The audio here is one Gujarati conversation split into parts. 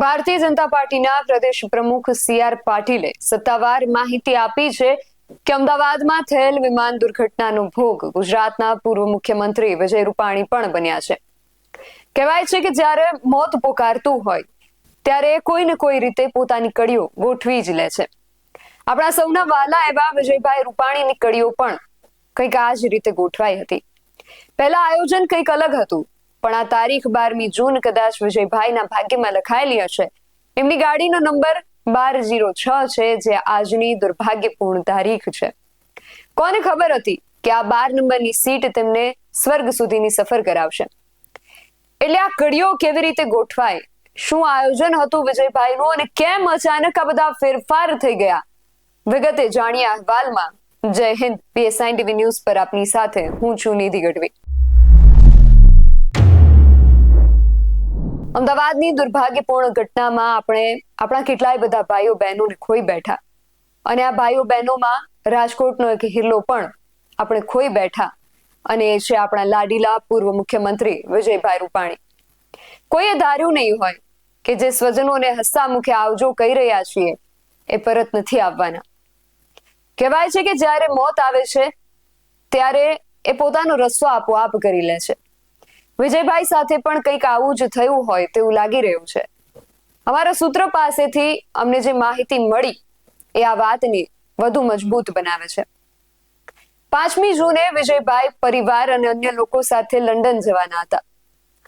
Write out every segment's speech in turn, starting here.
ભારતીય જનતા પાર્ટીના પ્રદેશ પ્રમુખ સી આર પાટીલે સત્તાવાર માહિતી આપી છે કે અમદાવાદમાં થયેલ વિમાન દુર્ઘટનાનો ભોગ ગુજરાતના પૂર્વ મુખ્યમંત્રી વિજય રૂપાણી પણ બન્યા છે. કહેવાય છે કે જ્યારે મોત પોકારતું હોય, ત્યારે કોઈ ને કોઈ રીતે પોતાની કડીઓ ગોઠવી જ લે છે. આપણા સૌના વાલા એવા વિજયભાઈ રૂપાણીની કડીઓ પણ કંઈક આ જ રીતે ગોઠવાઈ હતી. પહેલા આયોજન કંઈક અલગ હતું પણ આ તારીખ બારમી જૂન કદાચ વિજયભાઈના ભાગ્યમાં લખાયેલી હશે. એમની ગાડીનો નંબર બાર જીરો છ છે, જે આજની દુર્ભાગ્યપૂર્ણ તારીખ છે. કોને ખબર હતી કે આ બાર નંબરની સીટ તેમને સ્વર્ગ સુધીની સફર કરાવશે? એટલે આ કડીઓ કેવી રીતે ગોઠવાય? શું આયોજન હતું વિજયભાઈનું અને કેમ અચાનક આ બધા ફેરફાર થઈ ગયા? વિગતે જાણીએ અહેવાલમાં. જય હિન્દ, પીએસઆઈ ટીવી ન્યૂઝ પર આપની સાથે. હું છું નિધિ ગઢવી. અમદાવાદની દુર્ભાગ્યપૂર્ણ ઘટનામાં આપણે આપણા કેટલાય બધા ભાઈઓ બહેનોને ખોઈ બેઠા. અને આ ભાઈઓ બહેનોમાં રાજકોટનો એક હિલ્લો પણ આપણે ખોઈ બેઠા. અને એ છે આપણા લાડીલા પૂર્વ મુખ્યમંત્રી વિજયભાઈ રૂપાણી. કોઈએ ધાર્યું નહીં હોય કે જે સ્વજનોને હસતા મુખે આવજો કહી રહ્યા છીએ, એ પરત નથી આવવાના. કહેવાય છે કે જ્યારે મોત આવે છે, ત્યારે એ પોતાનો રસ્તો આપોઆપ કરી લે છે. વિજયભાઈ સાથે પણ કંઈક આવું જ થયું હોય તેવું લાગી રહ્યું છે. અમારા સૂત્ર પાસેથી અમને જે માહિતી મળી, એ આ વાતને વધુ મજબૂત બનાવે છે. પાંચમી જૂને વિજયભાઈ પરિવાર અને અન્ય લોકો સાથે લંડન જવાના હતા.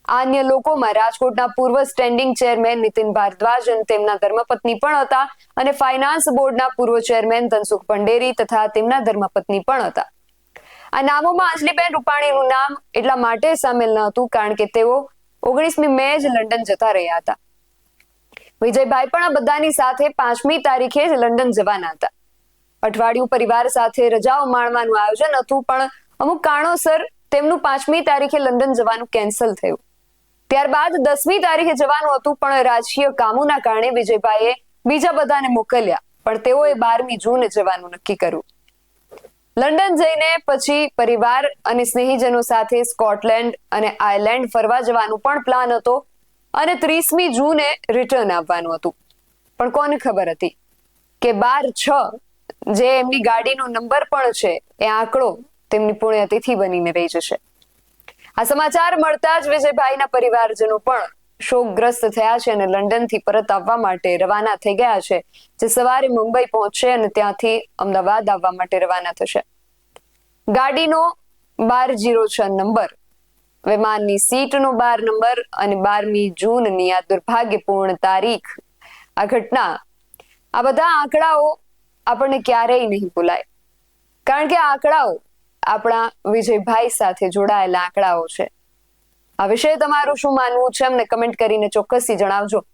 આ અન્ય લોકોમાં રાજકોટના પૂર્વ સ્ટેન્ડિંગ ચેરમેન નીતિન ભારદ્વાજ અને તેમના ધર્મપત્ની પણ હતા અને ફાઇનાન્સ બોર્ડના પૂર્વ ચેરમેન ધનસુખ ભંડેરી તથા તેમના ધર્મપત્ની પણ હતા. આ નામોમાં અંજલીબેન રૂપાણીનું નામ એટલા માટે સામેલ ન હતું, કારણ કે તેઓ ઓગણીસમી મે જ લંડન જતા રહ્યા હતા. વિજયભાઈ પણ બધાની સાથે પાંચમી તારીખે જ લંડન જવાના હતા. અઠવાડિયું પરિવાર સાથે રજાઓ માણવાનું આયોજન હતું, પણ અમુક કારણોસર તેમનું પાંચમી તારીખે લંડન જવાનું કેન્સલ થયું. ત્યારબાદ દસમી તારીખે જવાનું હતું, પણ રાજકીય કામોના કારણે વિજયભાઈએ બીજા બધાને મોકલ્યા, પણ તેઓએ બારમી જૂને જવાનું નક્કી કર્યું. લંડન જઈને પછી પરિવાર અને સ્નેહીજનો સાથે સ્કોટલેન્ડ અને આયર્લેન્ડ ફરવા જવાનું પણ પ્લાન હતો અને ત્રીસમી જૂને રિટર્ન આવવાનું હતું. પણ કોને ખબર હતી કે બાર છ જે એમની ગાડીનો નંબર પણ છે, એ આંકડો તેમની પુણ્યતિથિ બનીને રહી જશે. આ સમાચાર મળતા જ વિજયભાઈના પરિવારજનો પણ શોકગ્રસ્ત થયા છે અને લંડનથી પરત આવવા માટે રવાના થઈ ગયા છે, જે સવારે મુંબઈ પહોંચશે અને ત્યાંથી અમદાવાદ આવવા માટે રવાના થશે. ગાડીનો બાર જીરો છ નંબર, વિમાનની સીટનો બાર નંબર અને બારમી જૂનની આ દુર્ભાગ્યપૂર્ણ તારીખ, આ ઘટના. આ બધા આંકડાઓ આપણને ક્યારેય નહીં ભૂલાય. કારણ કે આ આંકડાઓ આપણા વિજયભાઈ સાથે જોડાયેલા આંકડાઓ છે. આ વિશે તમારું શું માનવું છે? અમને કમેન્ટ કરીને ચોક્કસથી જણાવજો.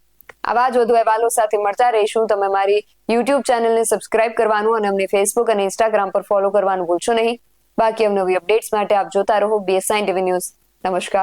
આવા જ વધુ અહેવાલો સાથે મળતા રહીશું. તમે મારી યુટ્યુબ ચેનલને સબસ્ક્રાઇબ કરવાનું અને અમને ફેસબુક અને ઇન્સ્ટાગ્રામ પર ફોલો કરવાનું ભૂલશો નહીં. બાકી અવનવી અપડેટ્સ માટે આપ જોતા રહો. બીએસઆઈ ટીવી ન્યૂઝ નમસ્કાર.